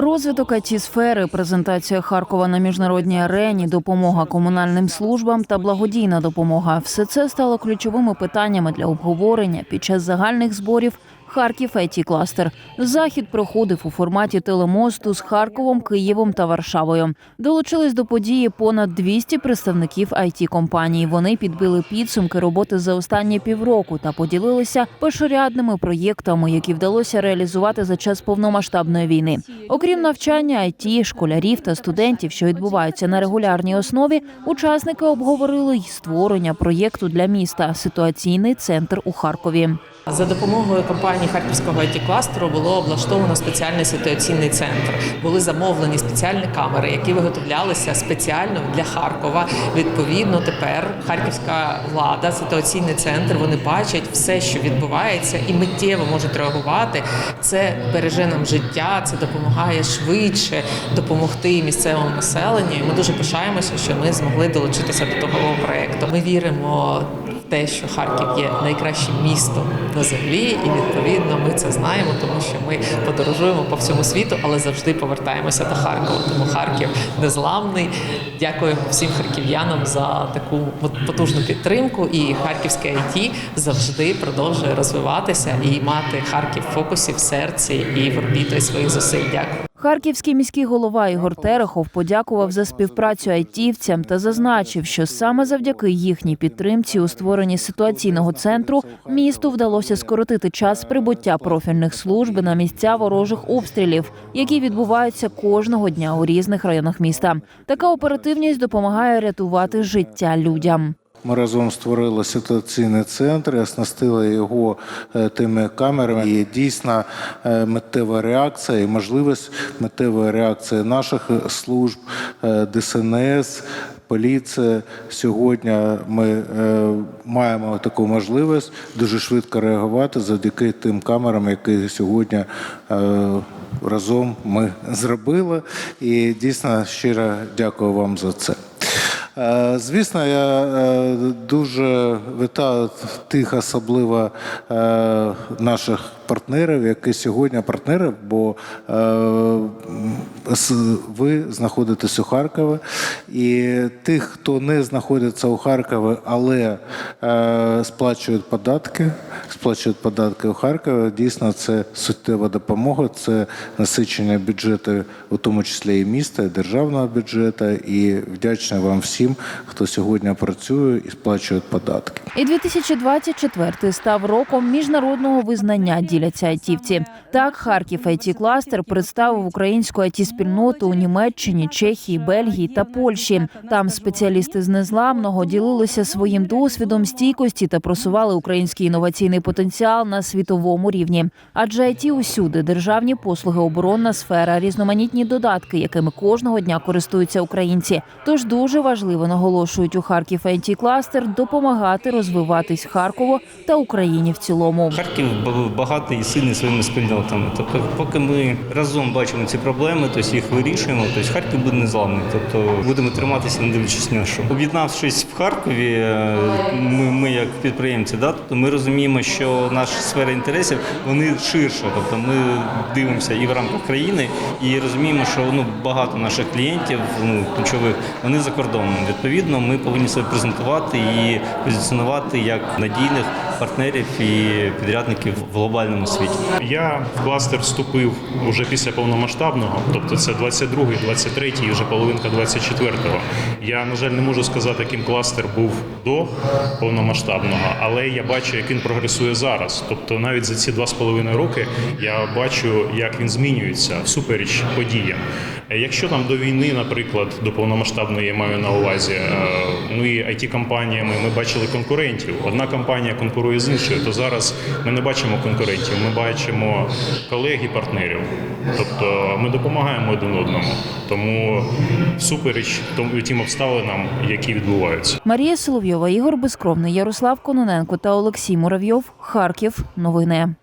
Розвиток it сфери, презентація Харкова на міжнародній арені, допомога комунальним службам та благодійна допомога все це стало ключовими питаннями для обговорення під час загальних зборів. Харків it кластер. Захід проходив у форматі телемосту з Харковом, Києвом та Варшавою. Долучились до події понад 200 представників it компаній. Вони підбили підсумки роботи за останні півроку та поділилися першорядними проєктами, які вдалося реалізувати за час повномасштабної війни. Окрім навчання IT, школярів та студентів, що відбуваються на регулярній основі, учасники обговорили й створення проєкту для міста ситуаційний центр у Харкові. За допомогою компанії Харківського it кластеру було облаштовано спеціальний ситуаційний центр. Були замовлені спеціальні камери, які виготовлялися спеціально для Харкова. Відповідно, тепер харківська влада, ситуаційний центр, вони бачать все, що відбувається, і миттєво можуть реагувати. Це береже нам життя, це допомагає швидше допомогти місцевому населенню. І ми дуже пишаємося, що ми змогли долучитися до такого проекту. Ми віримо те, що Харків є найкращим містом на землі, і відповідно ми це знаємо, тому що ми подорожуємо по всьому світу, але завжди повертаємося до Харкова. Тому Харків незламний. Дякуємо всім харків'янам за таку потужну підтримку. І харківське IT завжди продовжує розвиватися і мати Харків в фокусі в серці і в орбіті своїх зусиль. Дякую. Харківський міський голова Ігор Терехов подякував за співпрацю айтівцям та зазначив, що саме завдяки їхній підтримці у створенні ситуаційного центру місту вдалося скоротити час прибуття профільних служб на місця ворожих обстрілів, які відбуваються кожного дня у різних районах міста. Така оперативність допомагає рятувати життя людям. Ми разом створили ситуаційний центр, і оснастили його е, тими камерами. І дійсно е, миттєва реакція і можливість миттєвої реакції наших служб, е, ДСНС, поліція. Сьогодні ми маємо таку можливість дуже швидко реагувати завдяки тим камерам, які сьогодні. Разом ми зробили, і дійсно щиро дякую вам за це. Е, Звісно, я е, дуже вітаю тих, особливо е, наших партнерів, які сьогодні партнери, бо е, с- ви знаходитесь у Харкові, і тих, хто не знаходиться у Харкові, але е, сплачують податки, сплачують податки у Харкові. Дійсно, це суттєва допомога, це насичення бюджету, у тому числі і міста, і державного бюджету. І вдячний вам всім, хто сьогодні працює і сплачує податки. І 2024 став роком міжнародного визнання, діляться айтівці. Так, Харків it кластер представив українську it спільноту у Німеччині, Чехії, Бельгії та Польщі. Там спеціалісти з незламного ділилися своїм досвідом стійкості та просували український інноваційний потенціал на світовому рівні. Адже IT усюди державні послуги, оборонна сфера, різноманітні додатки, якими кожного дня користуються українці. Тож дуже важливо наголошують у Харків it кластер допомагати розвиватись Харкову та Україні в цілому. Харків б- багатий і сильний своїми спільнотами. Тобто, поки ми разом бачимо ці проблеми, тобто їх вирішуємо, тобто Харків буде незламний. Тобто будемо триматися, не дивлячись на що. Об'єднавшись в Харкові, е, ми, ми як підприємці, да, тобто ми розуміємо, що наша сфера інтересів вони ширше. Тобто ми дивимося і в рамках країни, і розуміємо, що ну багато наших клієнтів, ну ключових, вони за кордоном. Відповідно, ми повинні себе презентувати і позиціонувати як надійних партнерів і підрядників в глобальному світі. Я в кластер вступив уже після повномасштабного, тобто це 22-й, 23-й і вже половинка 24-го. Я, на жаль, не можу сказати, яким кластер був до повномасштабного, але я бачу, як він прогресує зараз. Тобто навіть за ці два з половиною роки я бачу, як він змінюється всупереч подіям. Е, Якщо там до війни, наприклад, до повномасштабної я маю на увазі, е, ну і it компаніями ми бачили конкурентів. Одна компанія конкурує з іншою, то зараз ми не бачимо конкурентів, ми бачимо колег і партнерів. Тобто ми допомагаємо один одному. Тому супереч тим обставинам, які відбуваються. Марія Соловйова, Ігор Безкровний, Ярослав Кононенко та Олексій Муравйов. Харків. Новини.